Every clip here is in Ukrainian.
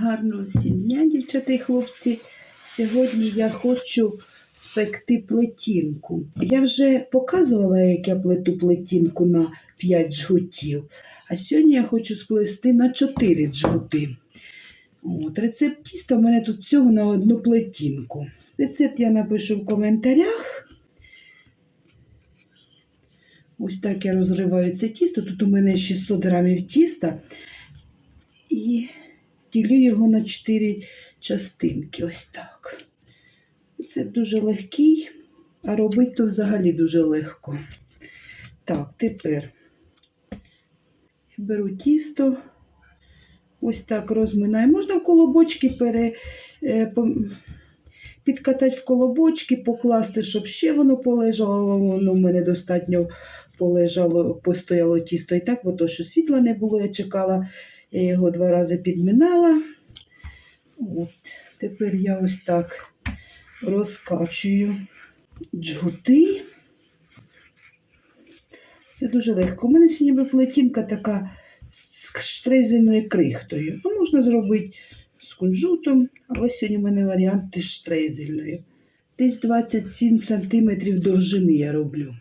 Гарного всім дня, дівчата і хлопці. Сьогодні я хочу спекти плетінку. Я вже показувала, як я плету плетінку на 5 жгутів. А сьогодні я хочу сплести на 4 жгути. От, рецепт тіста в мене тут всього на одну плетінку. Рецепт я напишу в коментарях. Ось так я розриваю це тісто. Тут у мене 600 грамів тіста. І ділю його на 4 частинки. Ось так. Це дуже легкий, а робити то взагалі дуже легко. Так, тепер беру тісто. Ось так розминаю. Можна в колобочки пере, е, підкатати в колобочки, покласти, щоб ще воно полежало. Воно в мене достатньо полежало, постояло тісто і так, бо то, що світла не було, я чекала, я його два рази підминала. От. Тепер я ось так розкачую джгути. Все дуже легко. У мене сьогодні плетінка така з штрейзельною крихтою. Ну, можна зробити з кунжутом, але сьогодні в мене варіант з штрейзельною. Десь 27 см довжини я роблю.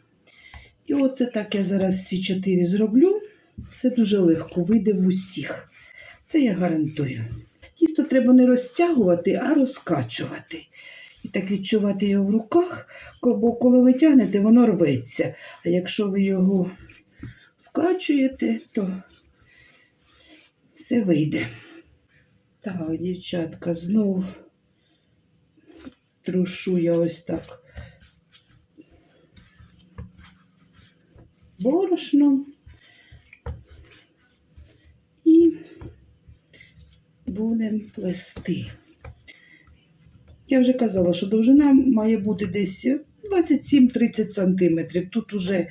І оце так я зараз всі чотири зроблю. Все дуже легко, вийде в усіх. Це я гарантую. Тісто треба не розтягувати, а розкачувати. І так відчувати його в руках, бо коли ви тягнете, воно рветься. А якщо ви його вкачуєте, то все вийде. Так, дівчатка, знов трушу я ось так борошном і будемо плести. Я вже казала, що довжина має бути десь 27-30 см. Тут уже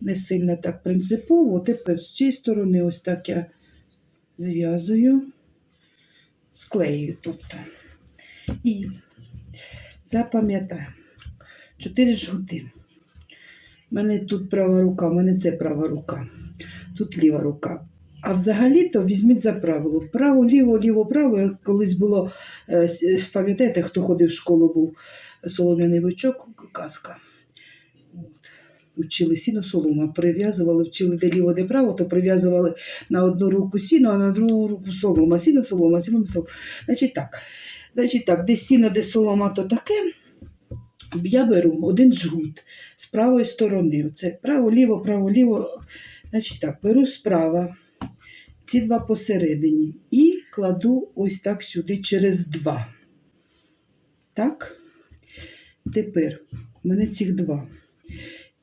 не сильно так принципово. Тепер з цієї сторони ось так я зв'язую, склею. Тобто. І запам'ятаю, 4 жгути. У мене тут права рука, у мене це права рука, тут ліва рука. А взагалі-то візьміть за правило. Право, ліво, ліво, право. Колись було, е, пам'ятаєте, хто ходив в школу, був солом'яний бичок, казка. От. Учили сіно солома, прив'язували, вчили де ліво, де право, то прив'язували на одну руку сіно, а на другу руку солома. Сіно, солома, сіно, солома. Значить так, значить так, де сіно, де солома, то таке. Я беру один жгут з правої сторони. Оце право, ліво, право, ліво. Значить так, беру справа ці два посередині і кладу ось так сюди через два. Так? Тепер у мене цих два.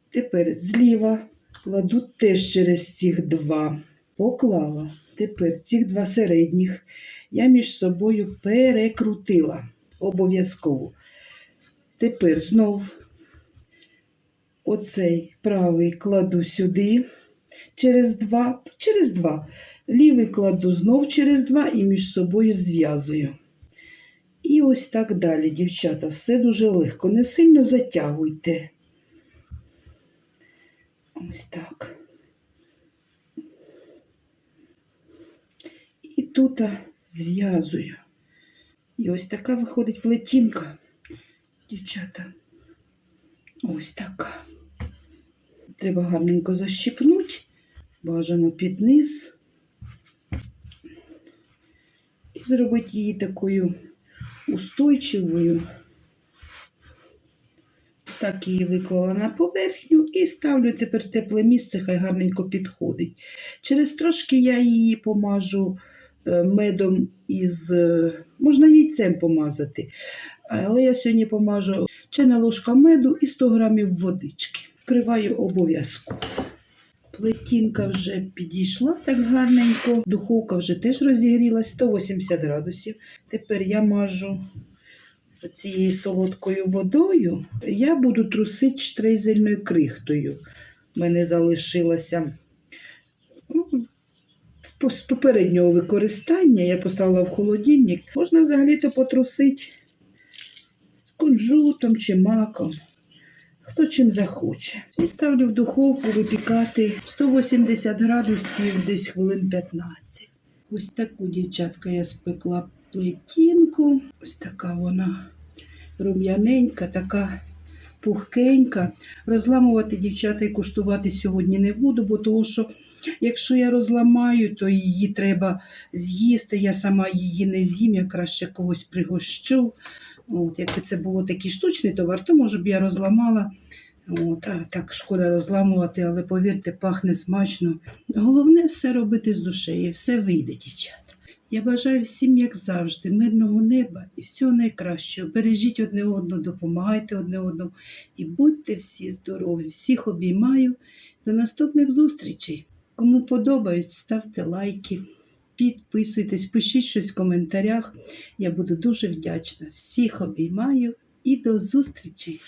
Тепер зліва кладу теж через цих два. Поклала. Тепер цих два середніх я між собою перекрутила обов'язково. Тепер знов оцей правий кладу сюди через два, через два. Лівий кладу знов через два і між собою зв'язую. І ось так далі, дівчата, все дуже легко. Не сильно затягуйте. Ось так. І тут зв'язую. І ось така виходить плетінка, дівчата. Ось така. Треба гарненько защипнути, бажано під низ. І зробити її такою устойчивою. Так її виклала на поверхню і ставлю тепер тепле місце, хай гарненько підходить. Через трошки я її помажу е, медом із, е, можна яйцем помазати. Але я сьогодні помажу чайна ложка меду і 100 грамів водички. Вкриваю обов'язково. Плетінка вже підійшла так гарненько. Духовка вже теж розігрілась 180 градусів. Тепер я мажу цією солодкою водою. Я буду трусити штрейзельною крихтою. У мене залишилося ну, з попереднього використання. Я поставила в холодильник. Можна взагалі-то потрусити кунжутом чи маком. Хто чим захоче. І ставлю в духовку випікати 180 градусів десь хвилин 15. Ось таку, дівчатка, я спекла плетінку. Ось така вона рум'яненька, така пухкенька. Розламувати дівчата і куштувати сьогодні не буду, бо того, що якщо я розламаю, то її треба з'їсти. Я сама її не з'їм, я краще когось пригощу. От, якби це було такий штучний товар, то може б я розламала. От, а так шкода розламувати, але повірте, пахне смачно. Головне все робити з душею, все вийде, дівчата. Я бажаю всім, як завжди, мирного неба і всього найкращого. Бережіть одне одного, допомагайте одне одному і будьте всі здорові. Всіх обіймаю. До наступних зустрічей. Кому подобають, ставте лайки, підписуйтесь, пишіть щось в коментарях. Я буду дуже вдячна. Всіх обіймаю і до зустрічі!